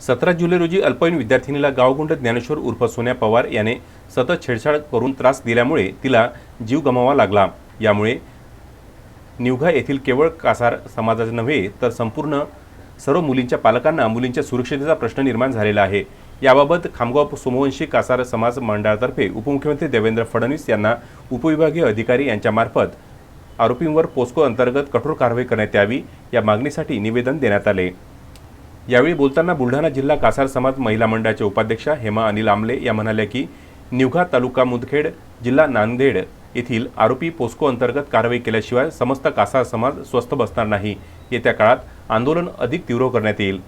सतरा जुलै रोजी अल्पवयीन विद्यार्थिनीला गावगुंड ज्ञानेश्वर उर्फ सोन्या पवार याने सतत छेडछाड करून त्रास दिल्यामुळे तिला जीव गमावा लागला. यामुळे निवघा येथील केवळ कासार समाजाचे नव्हे तर संपूर्ण सर्व मुलींच्या पालकांना मुलींच्या सुरक्षेचा प्रश्न निर्माण झालेला आहे. याबाबत खामगाव सोमवंशी कासार समाज मंडळातर्फे उपमुख्यमंत्री देवेंद्र फडणवीस यांना उपविभागीय अधिकारी यांच्यामार्फत आरोपींवर पोस्को अंतर्गत कठोर कारवाई करण्यात यावी या मागणीसाठी निवेदन देण्यात आले. यावेळी बोलताना बुलढाणा जिल्हा कासार समाज महिला मंडळाच्या उपाध्यक्षा हेमा अनिल आमले या म्हणाल्या की निवघा तालुका मुदखेड जिल्हा नांदेड येथील आरोपी पोस्को अंतर्गत कारवाई केल्याशिवाय समस्त कासार समाज स्वस्थ बसणार नाही. येत्या काळात आंदोलन अधिक तीव्र करण्यात येईल.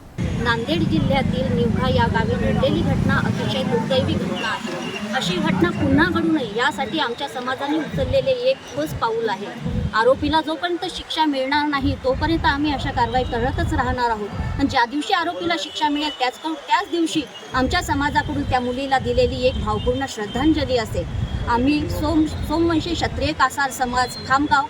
नांदेड जिल्ह्यातील निवघा या गावी घडलेली घटना अतिशय दुर्दैवी घटना आहे. अशी घटना पुन्हा घडू नये यासाठी आमच्या समाजाने उचललेले एक ठोस पाऊल आहे. आरोपीला जोपर्यंत शिक्षा मिळणार नाही तोपर्यंत आम्ही अशा कारवाई करतच राहणार आहोत. आणि ज्या दिवशी आरोपीला शिक्षा मिळेल त्याच त्याच दिवशी आमच्या समाजाकडून त्या मुलीला दिलेली एक भावपूर्ण श्रद्धांजली असेल. आम्ही सोम सोमवंशी क्षत्रिय कासार समाज खामगाव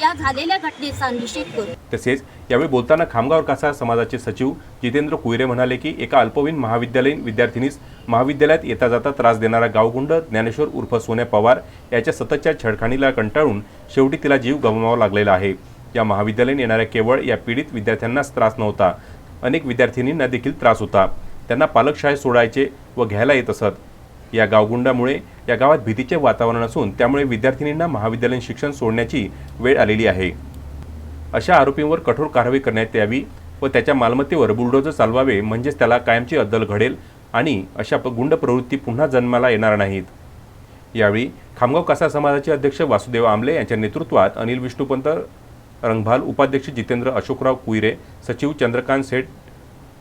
या झालेल्या घटनेचा निषेध करू. तसेच यावेळी बोलताना खामगाव कासा समाजाचे सचिव जितेंद्र कुयरे म्हणाले की एका अल्पवयीन महाविद्यालयीन विद्यार्थिनीस महाविद्यालयात येता जाता त्रास देणारा गावगुंड ज्ञानेश्वर उर्फ सोन्या पवार याच्या सततच्या छळखाणीला कंटाळून शेवटी तिला जीव गमवावा लागलेला आहे. या महाविद्यालयीन येणाऱ्या केवळ या पीडित विद्यार्थ्यांनाच त्रास नव्हता. अनेक विद्यार्थिनींना देखील त्रास होता. त्यांना पालक शाळेत सोडायचे व घ्यायला येत असत. या गावगुंडामुळे या गावात भीतीचे वातावरण असून त्यामुळे विद्यार्थिनींना महाविद्यालयीन शिक्षण सोडण्याची वेळ आलेली आहे. अशा आरोपींवर कठोर कारवाई करण्यात यावी व त्याच्या मालमत्तेवर बुलडोजर चालवावे म्हणजेच त्याला कायमची अद्दल घडेल आणि अशा गुंड प्रवृत्ती पुन्हा जन्माला येणार नाहीत. यावेळी खामगाव कासा समाजाचे अध्यक्ष वासुदेव आमले यांच्या नेतृत्वात अनिल विष्णुपंत रंगभाल उपाध्यक्ष जितेंद्र अशोकराव कुईरे सचिव चंद्रकांत सेठ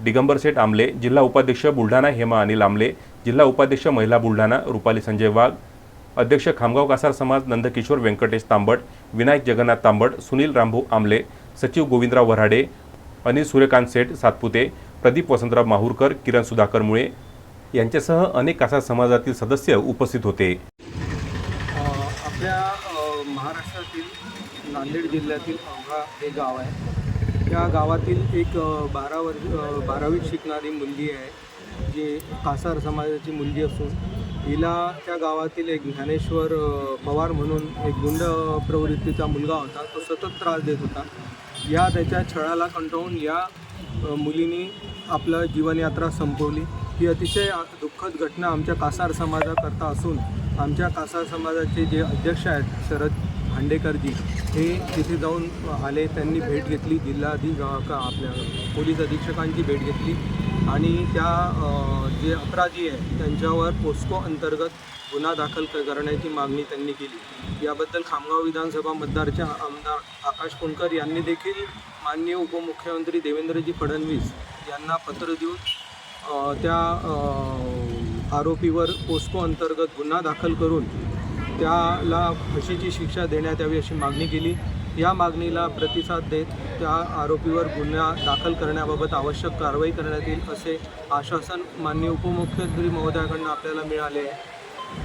दिगंबर सेठ आमले जिल्हा उपाध्यक्ष बुलढाणा हेमा अनिल आमले जिल्हा उपाध्यक्ष महिला बुलढाणा रुपाली संजय वाघ अध्यक्ष खामगाव कासार समाज नंदकिशोर व्यंकटेश तांबट विनायक जगन्नाथ तांबट सुनील रामभाऊ आमले सचिव गोविंदराव वराडे अनिल सूर्यकांत सेठ सातपुते प्रदीप वसंतराव माहूरकर किरण सुधाकर मुळे यांच्यासह अनेक कासार समाजातील सदस्य उपस्थित होते. आपल्या महाराष्ट्रातील नांदेड जिल्ह्यातील हे गाव आहे. त्या गावातील एक बारा वर्ष बारावीत शिकणारी मुलगी आहे जी कासार समाजाची मुलगी असून हिला त्या गावातील एक ज्ञानेश्वर पवार म्हणून एक गुंड प्रवृत्तीचा मुलगा होता तो सतत त्रास देत होता. या त्याच्या छळाला कंटाळून या मुलीने आपलं जीवनयात्रा संपवली. ही अतिशय दुःखद घटना आमच्या कासार समाजाकरता असून आमच्या कासार समाजाचे जे अध्यक्ष आहेत शरद भांडेकरजी हे तिथे जाऊन आले त्यांनी भेट घेतली जिल्हाधी का आपल्या पोलीस अधीक्षकांची भेट घेतली आणि त्या जे अपराधी आहे त्यांच्यावर पोस्को अंतर्गत गुन्हा दाखल क- करण्याची मागणी त्यांनी केली. याबद्दल खामगाव विधानसभा मतदारचे आमदार आकाश कोणकर यांनी देखील माननीय उपमुख्यमंत्री देवेंद्रजी फडणवीस यांना पत्र देऊन त्या आरोपीवर पोस्को अंतर्गत गुन्हा दाखल करून त्याला फाशीची शिक्षा देण्यात यावी अशी मागणी केली. या मागणीला प्रतिसाद देत त्या आरोपीवर गुन्हा दाखल करण्याबाबत आवश्यक कारवाई करण्यात येईल असे आश्वासन माननीय उपमुख्यमंत्री महोदयाकडून आपल्याला मिळाले आहे.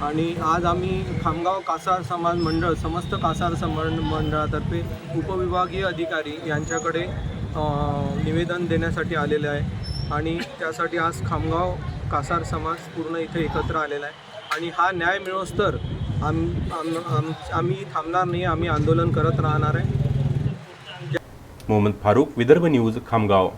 आणि आज आम्ही खामगाव कासार समाज मंडळ समस्त कासार समाज मंडळातर्फे उपविभागीय अधिकारी यांच्याकडे निवेदन देण्यासाठी आलेले आहे. आणि त्यासाठी आज खामगाव कासार समाज पूर्ण इथे एकत्र आलेला आहे. आणि हा न्याय मिळोस्तर आम आम आम आम्ही थांबणार नाही आम्ही आंदोलन करत राहणार आहे. मोहम्मद फारूक विदर्भ न्यूज खामगाव.